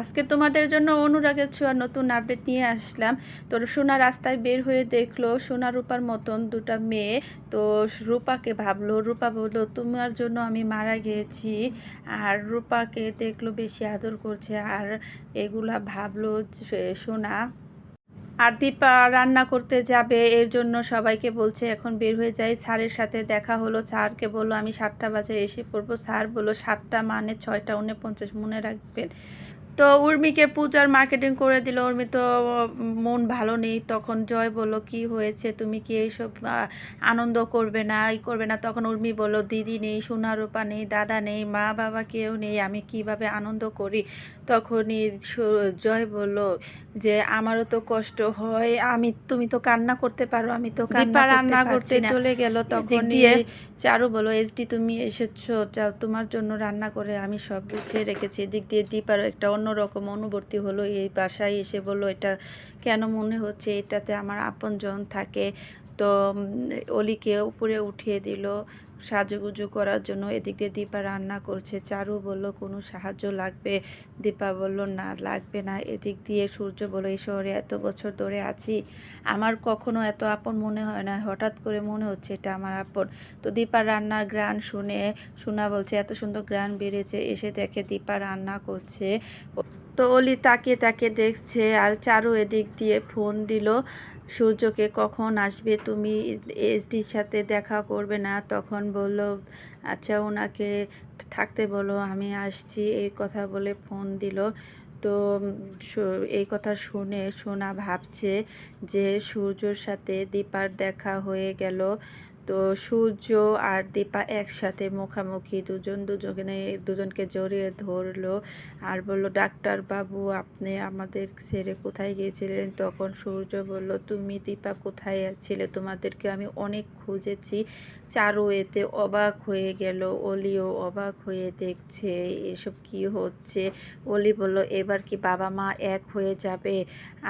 আজকে তোমাদের জন্য অনুরাগের ছোঁয়া নতুন আপডেট নিয়ে আসলাম। তো সোনা রাস্তায় বের হয়ে দেখল সোনা রূপার মতন দুটা মেয়ে। তো রূপাকে ভাবলো, রূপা বলল, তোমার জন্য আমি মারা গিয়েছি আর রূপাকে দেখল বেশি আদর করছে আর এগুলা ভাবলো সোনা, আর দীপা রান্না করতে যাবে। এর জন্য সবাইকে বলছে, এখন বের হয়ে যাই। স্যারের সাথে দেখা হলো, স্যারকে বলল, আমি সাতটা বাজে এসে পড়ব। স্যার বলল, সাতটা মানে ছয়টা উনপঞ্চাশ। মনে রাখবেন। তো উর্মিকে পূজার মার্কেটিং করে দিল। উর্মি তো মন ভালো নেই। তখন জয় বলল কি হয়েছে? তুমি কি এইসব আনন্দ করবে না এই করবে না? তখন উর্মি বলল দিদি নেই সোনা রূপা নেই দাদা নেই মা বাবা কেউ নেই আমি কীভাবে আনন্দ করি? তখনই জয় বলল যে আমারও তো কষ্ট হয় আমি তুমি তো কান্না করতে পারো আমি তো কান্না রান্না করতে চলে গেল। তখন দিয়ে চারু বলো এসডি তুমি এসেছ তোমার জন্য রান্না করে আমি সব গুছিয়ে রেখেছি। এদিক দিয়ে দীপারও একটা অন্যরকম অনুবর্তী হলো, এই বাসায় এসে বলল, এটা কেন মনে হচ্ছে? এটাতে আমার আপনজন থাকে। তো অলিকে উপরে উঠিয়ে দিল। সাজুগুজু করার জন্য এদিক দিয়ে দীপা রান্না করছে। চারু বলল, কোনো সাহায্য লাগবে? দীপা বলল, না, লাগবে না। এদিক দিয়ে সূর্য বলল, এই শহরে এত বছর ধরে আছি। আমার কখনো এত আপন মনে হয় না। হঠাৎ করে মনে হচ্ছে এটা আমার আপন। তো দীপা রান্নার গ্রান শুনে শোনা বলছে, এত সুন্দর গ্রান বেরিয়েছে এসে দেখে দীপা রান্না করছে। তো অলি তাকিয়ে তাকিয়ে দেখছে আর চারু এদিক দিয়ে ফোন দিল সূর্যকে, কখন আসবে তুমি? এসডির সাথে দেখা করবে না। তখন বলল আচ্ছা ওনাকে থাকতে বলো, আমি আসছি। এই কথা বলে ফোন দিল। তো এই কথা শুনে সোনা ভাবছে যে সূর্যর সাথে দীপার দেখা হয়ে গেল। তো সূর্য আর দীপা একসাথে মুখামুখি দুজন দুজনে, দুজনকে জড়িয়ে ধরলো আর বলল, ডাক্তার বাবু, আপনি আমাদের ছেড়ে কোথায় গিয়েছিলেন? তখন সূর্য বলল, তুমি দীপা কোথায় ছিলে? তোমাদেরকে আমি অনেক খুঁজেছি। চারু এতে অবাক হয়ে গেল। অলিও অবাক হয়ে দেখছে, এসব কি হচ্ছে? অলি বলল, এবার কি বাবা মা এক হয়ে যাবে?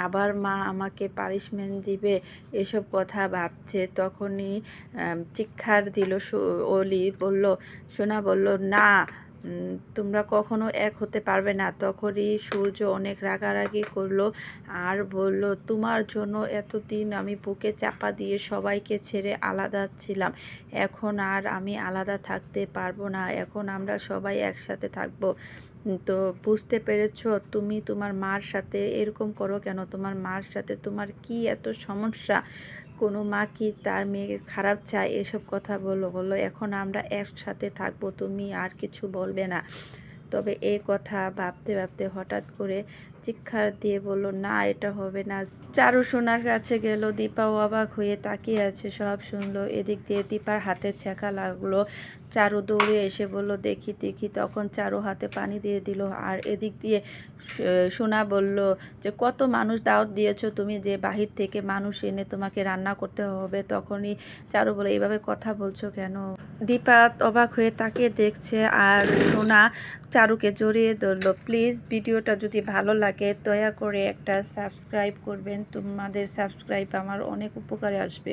আবার মা আমাকে পানিশমেন্ট দিবে? এসব কথা ভাবছে। তখনই চিৎকার দিল অলি বলল, সোনা বলল, না তোমরা কখনো এক হতে পারবে না। তখনই সূর্য অনেক রাগারাগি করল আর বলল, তোমার জন্য এতদিন আমি বুকে চাপা দিয়ে সবাইকে ছেড়ে আলাদা ছিলাম। এখন আর আমি আলাদা থাকতে পারব না। এখন আমরা সবাই একসাথে থাকব। তো বুঝতে পেরেছ তুমি তোমার মার সাথে এরকম করো কেন? তোমার মার সাথে তোমার কি এত সমস্যা? কোনো মা কি তার মেয়ে খারাপ চায় এসব কথা বলো বলল, এখন আমরা একসাথে থাকব, তুমি আর কিছু বলবে না। তবে এই কথা ভাবতে ভাবতে হঠাৎ করে চিৎকার দিয়ে বলল, না, এটা হবে না। চারু সোনার কাছে গেল, দীপা অবাক হয়ে তাকিয়ে আছে, সব শুনলো। এদিক দিয়ে দীপার হাতে ছ্যাঁকা লাগল। চারু দৌড়ে এসে বলল, দেখি দেখি। তখন চারু হাতে পানি দিয়ে দিল আর এদিক দিয়ে সোনা বলল, যে কত মানুষ দাওয়াত দিয়েছ তুমি যে বাহির থেকে মানুষ এনে তোমাকে রান্না করতে হবে। তখনই চারু বলে এইভাবে কথা বলছো কেন? দীপা অবাক হয়ে তাকিয়ে দেখছে আর সোনা চারুকে জড়িয়ে ধরলো, প্লিজ, ভিডিওটা যদি ভালো লাগে দয়া করে একটা সাবস্ক্রাইব করবেন। তোমাদের সাবস্ক্রাইব আমার অনেক উপকারে আসবে।